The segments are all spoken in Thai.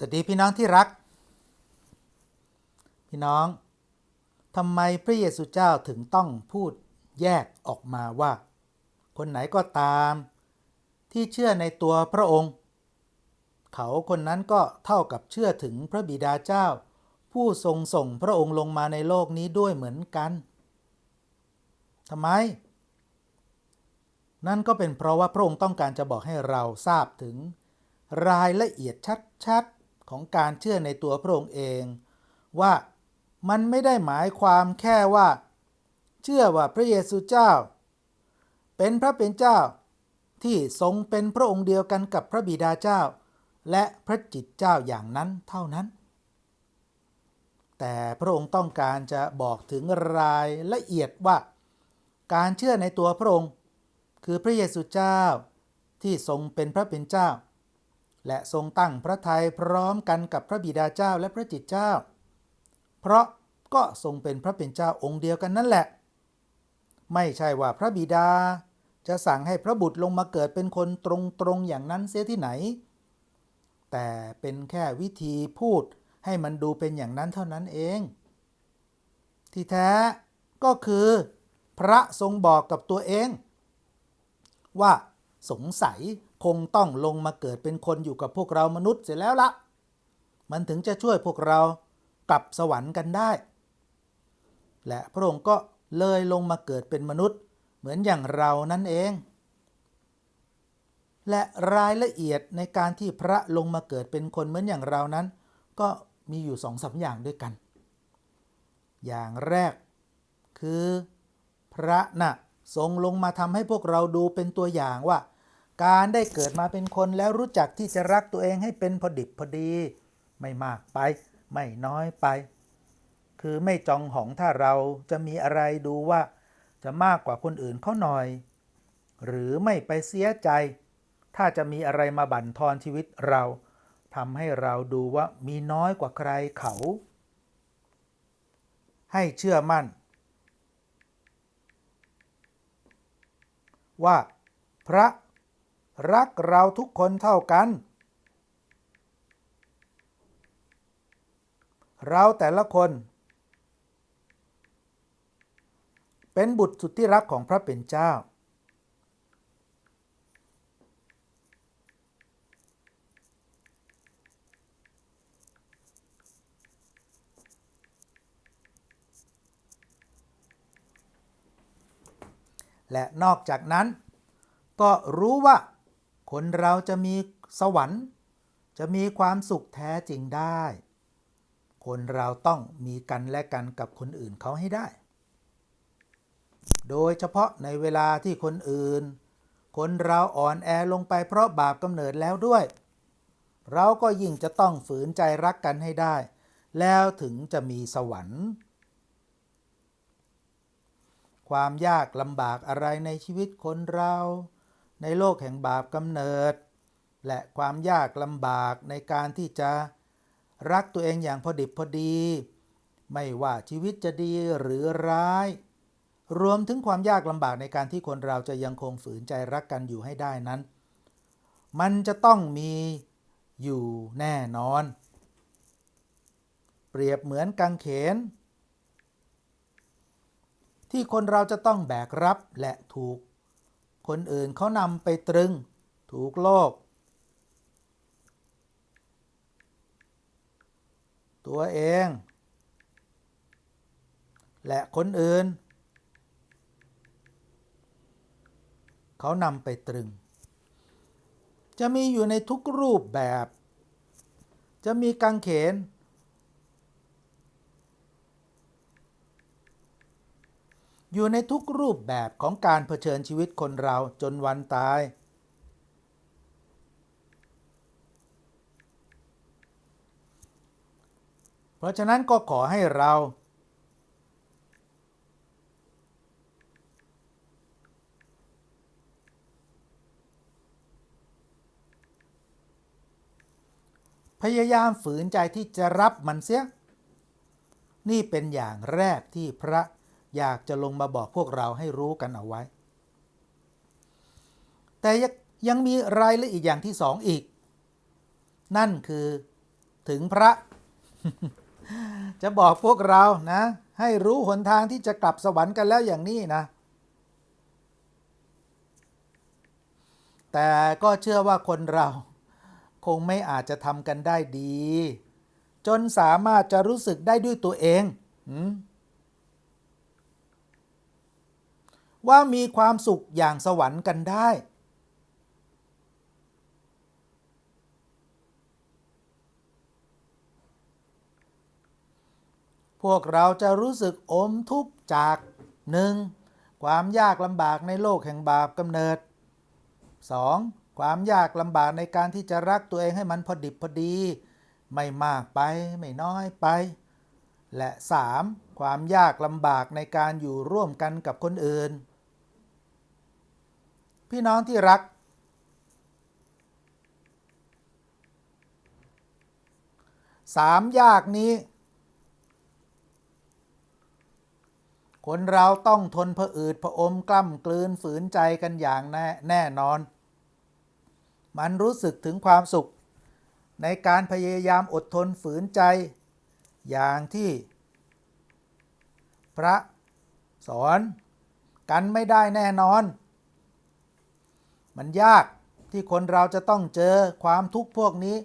สวัสดีพี่น้องที่รัก พี่น้องทำไมพระเยซูเจ้าถึงต้องพูดแยกออกมาว่า คนไหนก็ตามที่เชื่อในตัวพระองค์ เขาคนนั้นก็เท่ากับเชื่อถึงพระบิดาเจ้า ผู้ทรงส่งพระองค์ลงมาในโลกนี้ด้วยเหมือนกันทำไม นั่นก็เป็นเพราะว่าพระองค์ต้องการจะบอกให้เราทราบถึงรายละเอียดชัดๆ ของการเชื่อในตัวพระองค์เอง ว่ามันไม่ได้หมายความแค่ว่า เชื่อว่าพระเยซูเจ้า เป็นพระเป็นเจ้า ที่ทรงเป็นพระองค์เดียวกันกับพระบิดาเจ้า และพระจิตเจ้าอย่างนั้นเท่านั้น แต่พระองค์ต้องการจะบอกถึงรายละเอียดว่า การเชื่อในตัวพระองค์ คือพระเยซูเจ้าที่ทรงเป็นพระเป็นเจ้า และทรงตั้งพระทัยพร้อมกันกับพระบิดาเจ้าและพระจิตเจ้า เพราะก็ทรงเป็นพระเป็นเจ้าองค์เดียวกันนั่นแหละ ไม่ใช่ว่าพระบิดา จะสั่งให้พระบุตรลงมาเกิดเป็นคนตรงๆอย่างนั้นเสียที่ไหน แต่เป็นแค่วิธีพูดให้มันดูเป็นอย่างนั้นเท่านั้นเอง ที่แท้ก็คือ พระทรงบอกกับตัวเอง ว่าสงสัย คงต้องลงมาเกิดเป็นคนอยู่กับพวกเรามนุษย์เสร็จแล้วละ มันถึงจะช่วยพวกเรากลับสวรรค์กันได้ และพระองค์ก็เลยลงมาเกิดเป็นมนุษย์เหมือนอย่างเรานั่นเอง และรายละเอียดในการที่พระลงมาเกิดเป็นคนเหมือนอย่างเรานั้น ก็มีอยู่สองสาอย่างด้วยกัน อย่างแรกคือ พระน่ะทรงลงมาทำให้พวกเราดูเป็นตัวอย่างว่า การได้เกิดมาเป็นคนแล้วรู้จักที่จะรักตัวเองให้เป็นพอดิบพอดี ไม่มากไป ไม่น้อยไป คือไม่จองหองถ้าเราจะมีอะไรดูว่า จะมากกว่าคนอื่นเขาหน่อย หรือไม่ไปเสียใจ ถ้าจะมีอะไรมาบั่นทอนชีวิตเราทำให้เราดูว่ามีน้อยกว่าใครเขา ให้เชื่อมั่น ว่าพระ รักเราทุกคนเท่ากัน เราแต่ละคน เป็นบุตรสุดที่รักของพระเป็นเจ้า และนอกจากนั้นก็รู้ว่า คนเราจะมีสวรรค์ จะมีความสุขแท้จริงได้ คนเราต้องมีกันและกันกับคนอื่นเขาให้ได้ โดยเฉพาะในเวลาที่คนอื่น คนเราอ่อนแอลงไปเพราะบาปกำเนิดแล้วด้วย เราก็ยิ่งจะต้องฝืนใจรักกันให้ได้ แล้วถึงจะมีสวรรค์ความยากลำบากอะไรในชีวิตคนเรา ในโลกแห่งบาปกำเนิด และความยากลำบากในการที่จะรักตัวเองอย่างพอดิบพอดี ไม่ว่าชีวิตจะดีหรือร้าย รวมถึงความยากลำบากในการที่คนเราจะยังคงฝืนใจรักกันอยู่ให้ได้นั้น มันจะต้องมีอยู่แน่นอน เปรียบเหมือนกางเขน ที่คนเราจะต้องแบกรับและถูก คนอื่นเขานำไปตรึง ถูกโลก ตัวเอง และคนอื่น เขานำไปตรึง จะมีอยู่ในทุกรูปแบบ จะมีกางเขน อยู่ในทุกรูปแบบของการเผชิญชีวิตคนเราจนวันตาย เพราะฉะนั้นก็ขอให้เรา พยายามฝืนใจที่จะรับมันเสีย นี่เป็นอย่างแรกที่พระ อยากจะลงมาบอกพวกเราให้รู้กันเอาไว้ แต่ยังมีรายละเอียดอย่างที่สองอีก นั่นคือถึงพระ จะบอกพวกเรานะ ให้รู้หนทางที่จะกลับสวรรค์กันแล้วอย่างนี้นะ แต่ก็เชื่อว่าคนเราคงไม่อาจจะทำกันได้ดี จนสามารถจะรู้สึกได้ด้วยตัวเองหืม ว่ามีความสุขอย่างสวรรค์กันได้ พวกเราจะรู้สึกอมทุกข์จากหนึ่งความยากลำบากในโลกแห่งบาปกำเนิด 2. ความยากลำบากในการที่จะรักตัวเองให้มันพอดิบพอดี ไม่มากไปไม่น้อยไป และ 3. ความยากลำบากในการอยู่ร่วมกันกับคนอื่น พี่น้องที่รัก สามยากนี้ คนเราต้องทนผะอืดผะอมกล้ำกลืนฝืนใจกันอย่างแน่แน่นอน มันรู้สึกถึงความสุข ในการพยายามอดทนฝืนใจ อย่างที่ พระสอนกันไม่ได้แน่นอน มันยากที่คนเราจะต้องเจอความทุกข์พวกนี้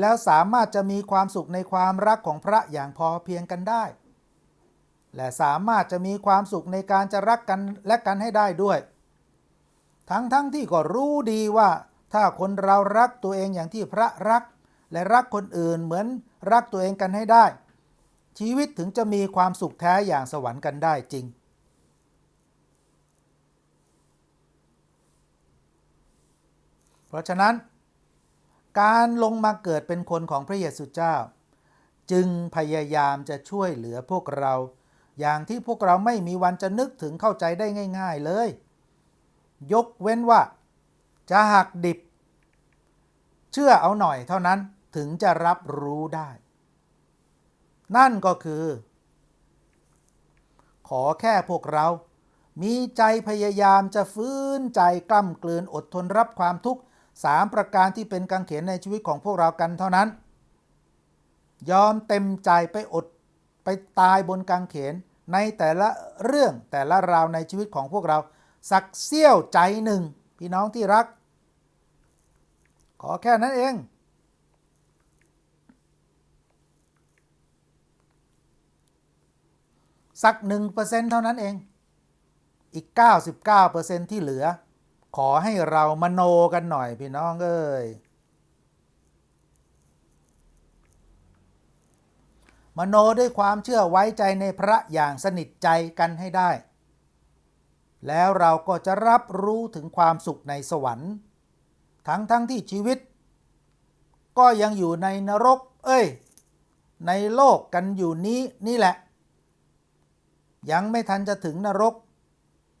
แล้วสามารถจะมีความสุขในความรักของพระอย่างพอเพียงกันได้ และสามารถจะมีความสุขในการจะรักกันและกันให้ได้ด้วย ทั้งๆทที่ก็รู้ดีว่า ถ้าคนเรารักตัวเองอย่างที่พระรัก และรักคนอื่นเหมือนรักตัวเองกันให้ได้ ชีวิตถึงจะมีความสุขแท้อย่างสวรรค์กันได้จริง เพ ราะฉะนั้น การลงมาเกิดเป็นคนของพระเยซูเจ้า จึงพยายามจะช่วยเหลือพวกเรา อย่างที่พวกเราไม่มีวันจะนึกถึงเข้าใจได้ง่าย ๆเลย ยกเว้นว่า จะหักดิบ เชื่อเอาหน่อยเท่านั้นถึงจะรับรู้ได้ นั่นก็คือ ขอแค่พวกเรามีใจพยายามจะฟื้นใจกล้ำกลืนอดทนรับความทุกข์ สามประการที่เป็นกังเขนในชีวิตของพวกเรากันเท่านั้น ยอมเต็มใจไปอดไปตายบนกังเขนในแต่ละเรื่องแต่ละราวในชีวิตของพวกเรา สักเสี้ยวใจหนึ่ง พี่น้องที่รัก ขอแค่นั้นเอง สักหนึ่งเปอร์เซ็นต์เท่านั้นเองอีก 99%ที่เหลือ ขอให้เรามโนกันหน่อยพี่น้องเอ้ยมโนด้วยความเชื่อไว้ใจในพระอย่างสนิทใจกันให้ได้ แล้วเราก็จะรับรู้ถึงความสุขในสวรรค์ ทั้งทั้งที่ชีวิต ก็ยังอยู่ในนรก เอ้ย ในโลกกันอยู่นี้นี่แหละ ยังไม่ทันจะถึงนรก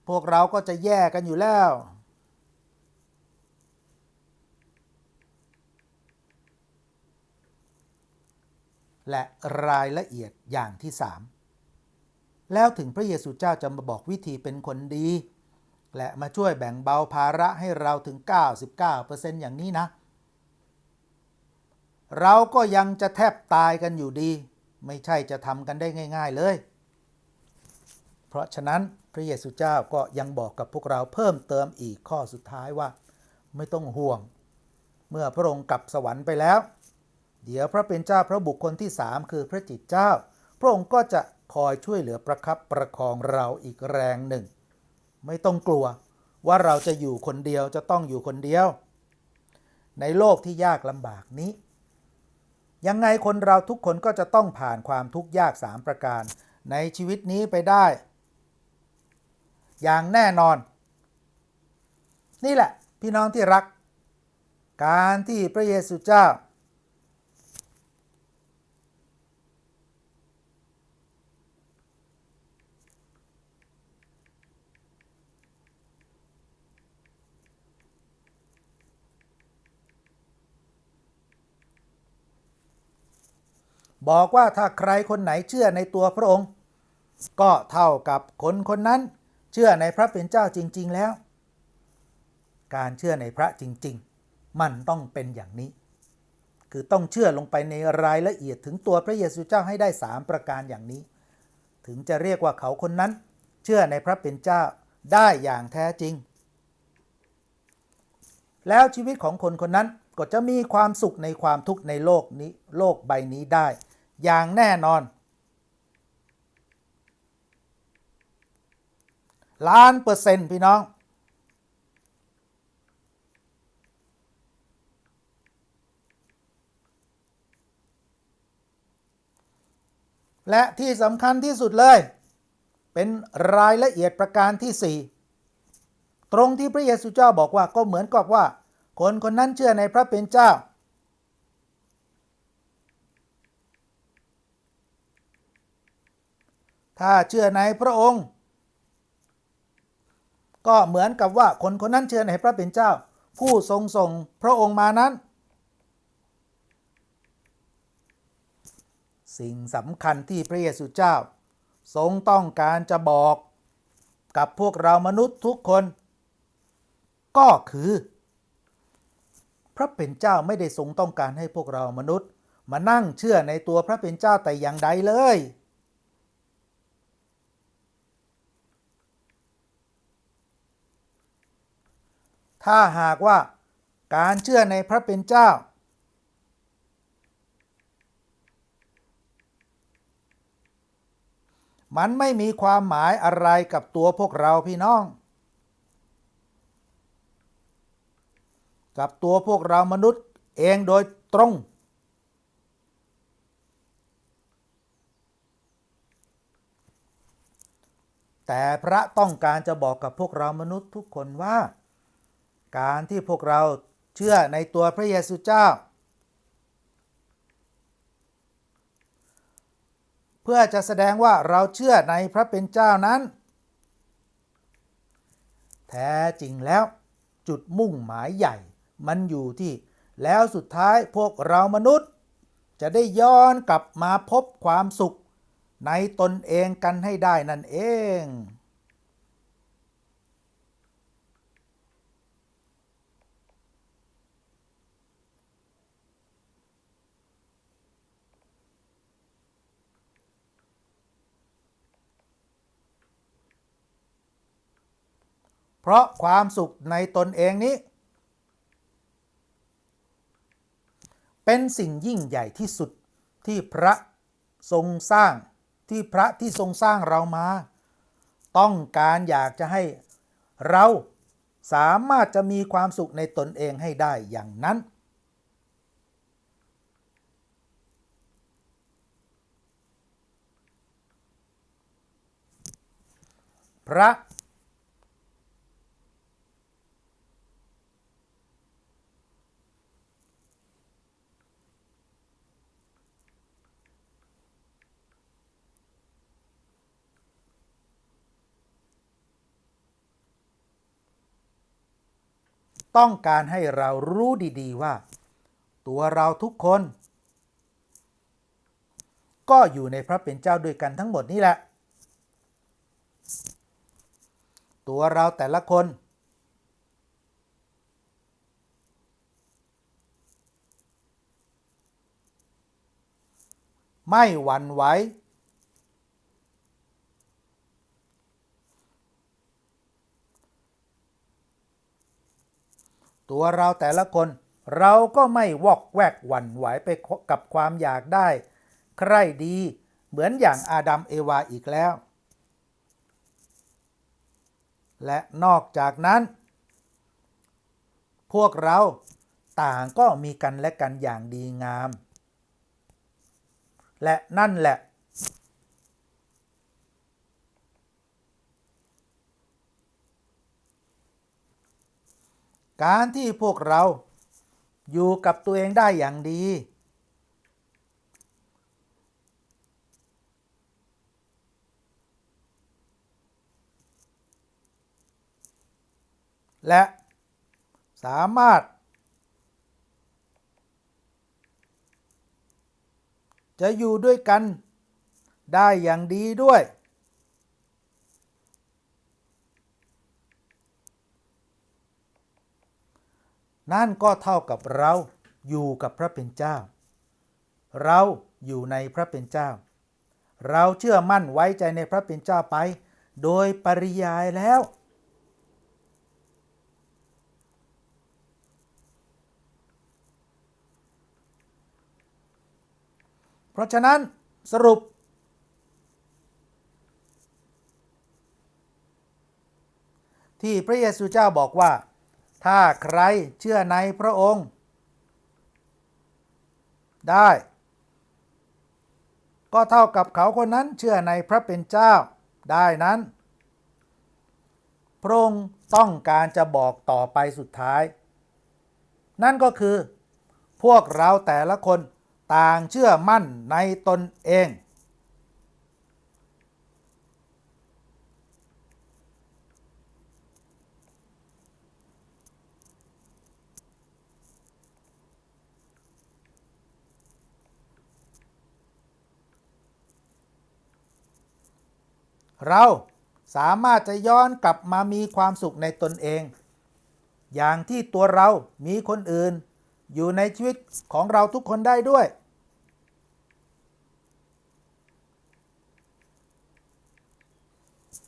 พวกเราก็จะแย่กันอยู่แล้ว และรายละเอียดอย่างที่3แล้วถึงพระเยซูเจ้าจะมาบอกวิธีเป็นคนดี และมาช่วยแบ่งเบาภาระให้เราถึง 99%อย่างนี้นะ เราก็ยังจะแทบตายกันอยู่ดี ไม่ใช่จะทำกันได้ง่าย ๆเลย เพราะฉะนั้นพระเยซูเจ้าก็ยังบอกกับพวกเราเพิ่มเติมอีกข้อสุดท้ายว่า ไม่ต้องห่วง เมื่อพระองค์กลับสวรรค์ไปแล้ว เดี๋ยวพระเป็นเจ้าพระบุคคลที่สามคือพระจิตเจ้า พระองค์ก็จะคอยช่วยเหลือประคับประคองเราอีกแรงหนึ่ง ไม่ต้องกลัวว่าเราจะอยู่คนเดียวจะต้องอยู่คนเดียว ในโลกที่ยากลำบากนี้ ยังไงคนเราทุกคนก็จะต้องผ่านความทุกข์ยากสามประการ ในชีวิตนี้ไปได้ อย่างแน่นอน นี่แหละพี่น้องที่รัก การที่พระเยซูเจ้า บอกว่าถ้าใครคนไหนเชื่อในตัวพระองค์ ก็เท่ากับคนคนนั้นเชื่อในพระเป็นเจ้าจริง ๆ แล้ว การเชื่อในพระจริง ๆ มันต้องเป็นอย่างนี้ คือต้องเชื่อลงไปในรายละเอียดถึงตัวพระเยซูเจ้าให้ได้ 3 ประการอย่างนี้ ถึงจะเรียกว่าเขาคนนั้น เชื่อในพระเป็นเจ้าได้อย่างแท้จริง แล้วชีวิตของคนคนนั้นก็จะมีความสุขในความทุกข์ในโลกนี้ โลกใบนี้ได้ อย่างแน่นอน ล้านเปอร์เซ็นต์พี่น้อง และที่สำคัญที่สุดเลย เป็นรายละเอียดประการที่ 4 ตรงที่พระเยซูเจ้าบอกว่าก็เหมือนกับว่า คนคนนั้นเชื่อในพระเป็นเจ้า ถ้าเชื่อในพระองค์ ก็เหมือนกับว่าคนคนนั้นเชื่อในพระเป็นเจ้า ผู้ทรงส่งพระองค์มานั้น สิ่งสำคัญที่พระเยซูเจ้า ทรงต้องการจะบอกกับพวกเรามนุษย์ทุกคน ก็คือ พระเป็นเจ้าไม่ได้ทรงต้องการให้พวกเรามนุษย์ มานั่งเชื่อในตัวพระเป็นเจ้าแต่อย่างใดเลย ถ้าหากว่าการเชื่อในพระเป็นเจ้า มันไม่มีความหมายอะไรกับตัวพวกเราพี่น้อง กับตัวพวกเรามนุษย์เองโดยตรง แต่พระต้องการจะบอกกับพวกเรามนุษย์ทุกคนว่า การที่พวกเราเชื่อในตัวพระเยซูเจ้า เพื่อจะแสดงว่าเราเชื่อในพระเป็นเจ้านั้น แท้จริงแล้วจุดมุ่งหมายใหญ่มันอยู่ที่แล้วสุดท้ายพวกเรามนุษย์ จะได้ย้อนกลับมาพบความสุขในตนเองกันให้ได้นั่นเอง เพราะความสุขในตนเองนี้ เป็นสิ่งยิ่งใหญ่ที่สุดที่พระทรงสร้างที่พระที่ทรงสร้างเรามา ต้องการอยากจะให้เราสามารถจะมีความสุขในตนเองให้ได้อย่างนั้น พระ ต้องการให้เรารู้ดีๆว่า ตัวเราทุกคน ก็อยู่ในพระเป็นเจ้าด้วยกันทั้งหมดนี่แหละ ตัวเราแต่ละคน ไม่หวั่นไหว ตัวเราแต่ละคนเราก็ไม่วอกแวกหวั่นไหวไปกับความอยากได้ ใครดีเหมือนอย่างอาดัมเอวาอีกแล้ว และนอกจากนั้น พวกเราต่างก็มีกันและกันอย่างดีงาม และนั่นแหละ การที่พวกเราอยู่กับตัวเองได้อย่างดี และสามารถ จะอยู่ด้วยกันได้อย่างดีด้วย นั่นก็เท่ากับเราอยู่กับพระเป็นเจ้า เราอยู่ในพระเป็นเจ้า เราเชื่อมั่นไว้ใจในพระเป็นเจ้าไป โดยปริยายแล้ว เพราะฉะนั้นสรุปที่พระเยซูเจ้าบอกว่า ถ้าใครเชื่อในพระองค์ ได้ ก็เท่ากับเขาคนนั้นเชื่อในพระเป็นเจ้า ได้นั้น พระองค์ต้องการจะบอกต่อไปสุดท้าย นั่นก็คือ พวกเราแต่ละคนต่างเชื่อมั่นในตนเอง เราสามารถจะย้อนกลับมามีความสุขในตนเอง อย่างที่ตัวเรามีคนอื่น อยู่ในชีวิตของเราทุกคนได้ด้วย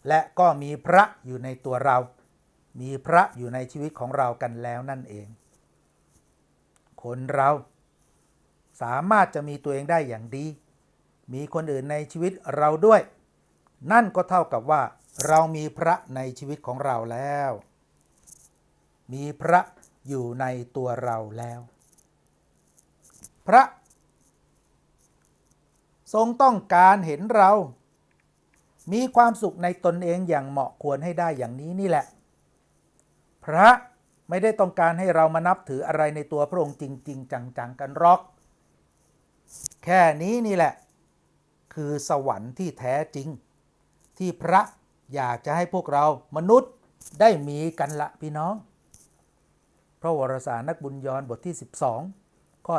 และก็มีพระอยู่ในตัวเรา มีพระอยู่ในชีวิตของเรากันแล้วนั่นเอง คนเราสามารถจะมีตัวเองได้อย่างดี มีคนอื่นในชีวิตเราด้วย นั่นก็เท่ากับว่า เรามีพระในชีวิตของเราแล้ว มีพระอยู่ในตัวเราแล้ว พระ ทรงต้องการเห็นเรา มีความสุขในตนเองอย่างเหมาะควรให้ได้อย่างนี้นี่แหละ พระไม่ได้ต้องการให้เรามานับถืออะไรในตัวพระองค์จริง ๆ จัง ๆ กันหรอก แค่นี้นี่แหละ คือสวรรค์ที่แท้จริง ที่พระอยากจะให้พวกเรามนุษย์ได้มีกันละพี่น้อง พระวรสารนักบุญยอนบทที่ 12 ข้อ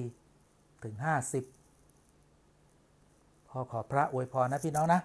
44 ถึง 50พอขอพระอวยพรนะพี่น้องนะ